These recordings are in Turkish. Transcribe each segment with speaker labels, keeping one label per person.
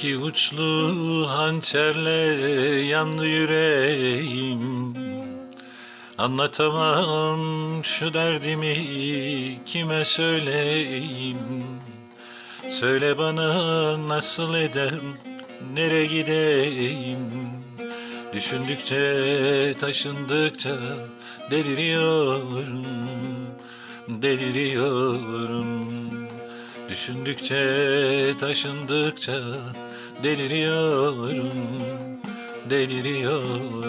Speaker 1: İki uçlu hançerle yandı yüreğim. Anlatamam şu derdimi kime söyleyeyim? Söyle bana nasıl edem nereye gideyim? Düşündükçe taşındıkça deliriyorum Deliriyorum Düşündükçe taşındıkça deliriyorum Deliriyorum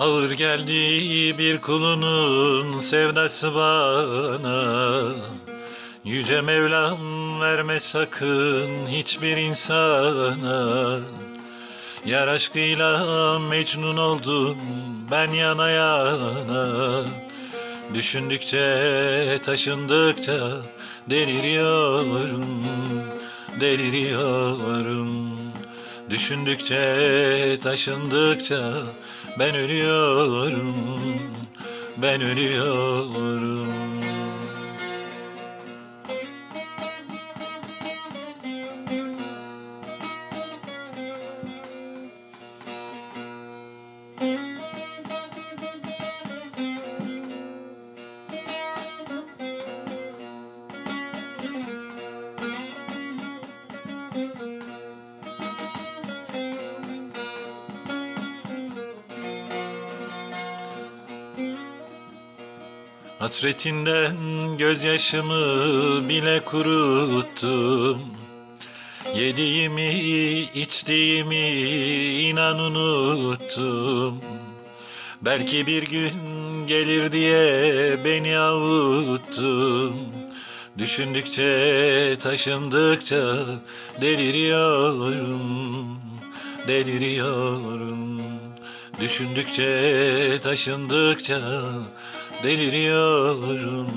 Speaker 1: Ağır geldi bir kulunun sevdası bana. Yüce Mevlam verme sakın hiçbir insana. Yar aşkıyla mecnun oldum ben yana yana. Düşündükçe taşındıkça deliriyorum Deliriyorum. Düşündükçe taşındıkça ben ölüyorum. Ben ölüyorum Hasretinden gözyaşımı bile kuruttum. Yediğimi içtiğimi inan unuttum. Belki bir gün gelir diye beni avuttum. Düşündükçe taşındıkça deliriyorum Deliriyorum. Düşündükçe taşındıkça deliriyorum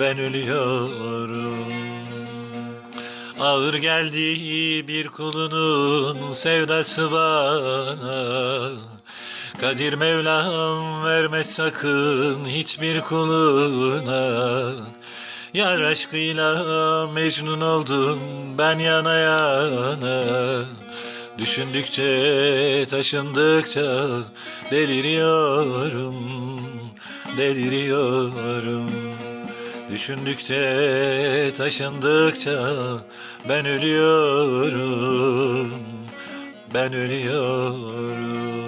Speaker 1: Ben ölüyorum. Ağır geldi bir kulunun sevdası bana. Kadir Mevlam vermez sakın hiçbir kuluna. Yar aşkıyla mecnun oldum ben yana yana. Düşündükçe taşındıkça deliriyorum Deliriyorum. Düşündükçe taşındıkça ben ölüyorum. Ben ölüyorum